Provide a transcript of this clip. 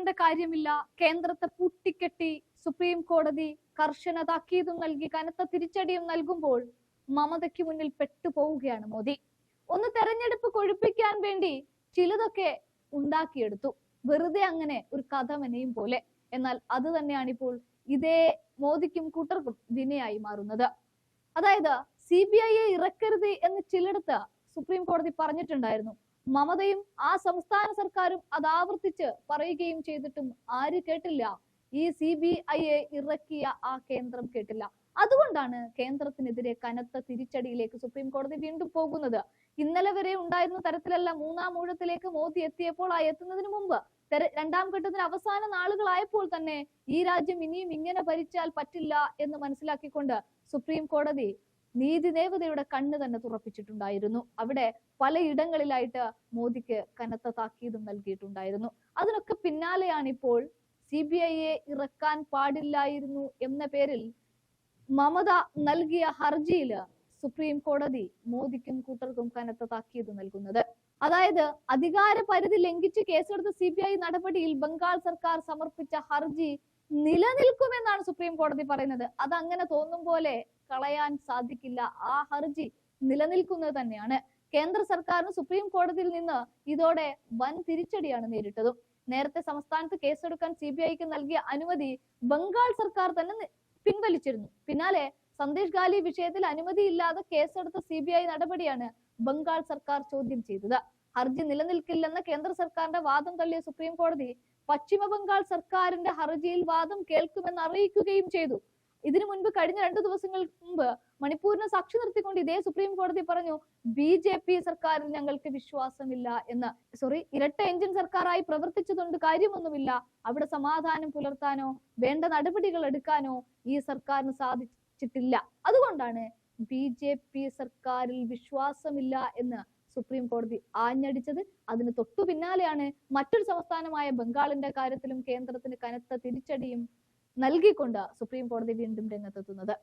പേടിക്കേണ്ട കാര്യമില്ല. കേന്ദ്രത്തെ പൂട്ടിക്കെട്ടി സുപ്രീം കോടതി കർശന താക്കീതും നൽകി കനത്ത തിരിച്ചടിയും നൽകുമ്പോൾ മമതയ്ക്ക് മുന്നിൽ പെട്ടുപോവുകയാണ് മോദി. ഒന്ന് തെരഞ്ഞെടുപ്പ് കൊഴുപ്പിക്കാൻ വേണ്ടി ചിലതൊക്കെ ഉണ്ടാക്കിയെടുത്തു. വെറുതെ അങ്ങനെ ഒരു കഥ മെനയും പോലെ. എന്നാൽ അത് തന്നെയാണ് ഇപ്പോൾ ഇതേ മോദിക്കും കൂട്ടർക്കും വിനയായി മാറുന്നത്. അതായത് സി ബി ഐയെ ഇറക്കരുത് എന്ന് ചിലടത്ത് സുപ്രീം കോടതി പറഞ്ഞിട്ടുണ്ടായിരുന്നു. മമതയും ആ സംസ്ഥാന സർക്കാരും അത് ആവർത്തിച്ച് പറയുകയും ചെയ്തിട്ടും ആര് കേട്ടില്ല. ഈ സി ബി ഐയെ ഇറക്കിയ ആ കേന്ദ്രം കേട്ടില്ല. അതുകൊണ്ടാണ് കേന്ദ്രത്തിനെതിരെ കനത്ത തിരിച്ചടിയിലേക്ക് സുപ്രീം കോടതി വീണ്ടും പോകുന്നത്. ഇന്നലെ വരെ ഉണ്ടായിരുന്ന തരത്തിലല്ല മൂന്നാം ഊഴത്തിലേക്ക് മോദി എത്തിയപ്പോൾ ആ എത്തുന്നതിന് മുമ്പ്. രണ്ടാം ഘട്ടത്തിന് അവസാന നാളുകളായപ്പോൾ തന്നെ ഈ രാജ്യം ഇനിയും ഇങ്ങനെ ഭരിച്ചാൽ പറ്റില്ല എന്ന് മനസ്സിലാക്കിക്കൊണ്ട് സുപ്രീം കോടതി നീതിദേവതയുടെ കണ്ണ് തന്നെ തുറപ്പിച്ചിട്ടുണ്ടായിരുന്നു. അവിടെ പലയിടങ്ങളിലായിട്ട് മോദിക്ക് കനത്ത താക്കീതും നൽകിയിട്ടുണ്ടായിരുന്നു. അതിനൊക്കെ പിന്നാലെയാണ് ഇപ്പോൾ സി ബി ഐയെ ഇറക്കാൻ പാടില്ലായിരുന്നു എന്ന പേരിൽ മമത നൽകിയ ഹർജിയിൽ സുപ്രീം കോടതി മോദിക്കും കൂട്ടർക്കും കനത്ത താക്കീത് നൽകുന്നത്. അതായത് അധികാര പരിധി ലംഘിച്ച് കേസെടുത്ത സി ബി ഐ നടപടിയിൽ ബംഗാൾ സർക്കാർ സമർപ്പിച്ച ഹർജി നിലനിൽക്കുമെന്നാണ് സുപ്രീം കോടതി പറയുന്നത്. അത് അങ്ങനെ തോന്നും പോലെ കളയാൻ സാധിക്കില്ല. ആ ഹർജി നിലനിൽക്കുന്നത് തന്നെയാണ്. കേന്ദ്ര സർക്കാരിന് സുപ്രീം കോടതിയിൽ നിന്ന് ഇതോടെ വൻ തിരിച്ചടിയാണ് നേരിട്ടതും. നേരത്തെ സംസ്ഥാനത്ത് കേസെടുക്കാൻ സി ബി ഐക്ക് നൽകിയ അനുമതി ബംഗാൾ സർക്കാർ തന്നെ പിൻവലിച്ചിരുന്നു. പിന്നാലെ സന്ദേശ് ഗാലി വിഷയത്തിൽ അനുമതിയില്ലാതെ കേസെടുത്ത സി ബി ഐ നടപടിയാണ് ബംഗാൾ സർക്കാർ ചോദ്യം ചെയ്തത്. ഹർജി നിലനിൽക്കില്ലെന്ന കേന്ദ്ര സർക്കാരിന്റെ വാദം തള്ളിയ സുപ്രീം കോടതി പശ്ചിമ ബംഗാൾ സർക്കാരിന്റെ ഹർജിയിൽ വാദം കേൾക്കുമെന്ന് അറിയിക്കുകയും ചെയ്തു. ഇതിനു മുൻപ് കഴിഞ്ഞ രണ്ടു ദിവസങ്ങൾക്ക് മുമ്പ് മണിപ്പൂരിനെ സാക്ഷി നിർത്തിക്കൊണ്ട് ഇതേ സുപ്രീം കോടതി പറഞ്ഞു ബി ജെ പി സർക്കാരിൽ ഞങ്ങൾക്ക് വിശ്വാസമില്ല എന്ന്. സോറി ഇരട്ട എഞ്ചിൻ സർക്കാരായി പ്രവർത്തിച്ചതുകൊണ്ട് കാര്യമൊന്നുമില്ല. അവിടെ സമാധാനം പുലർത്താനോ വേണ്ട നടപടികൾ എടുക്കാനോ ഈ സർക്കാരിന് സാധിച്ചിട്ടില്ല. അതുകൊണ്ടാണ് ബി ജെ പി സർക്കാരിൽ വിശ്വാസമില്ല എന്ന് സുപ്രീം കോടതി ആഞ്ഞടിച്ചത്. അതിന് തൊട്ടു പിന്നാലെയാണ് മറ്റൊരു സംസ്ഥാനമായ ബംഗാളിന്റെ കാര്യത്തിലും കേന്ദ്രത്തിന് കനത്ത തിരിച്ചടിയും നൽകിക്കൊണ്ട് സുപ്രീം കോടതി വീണ്ടും രംഗത്തെത്തുന്നത്.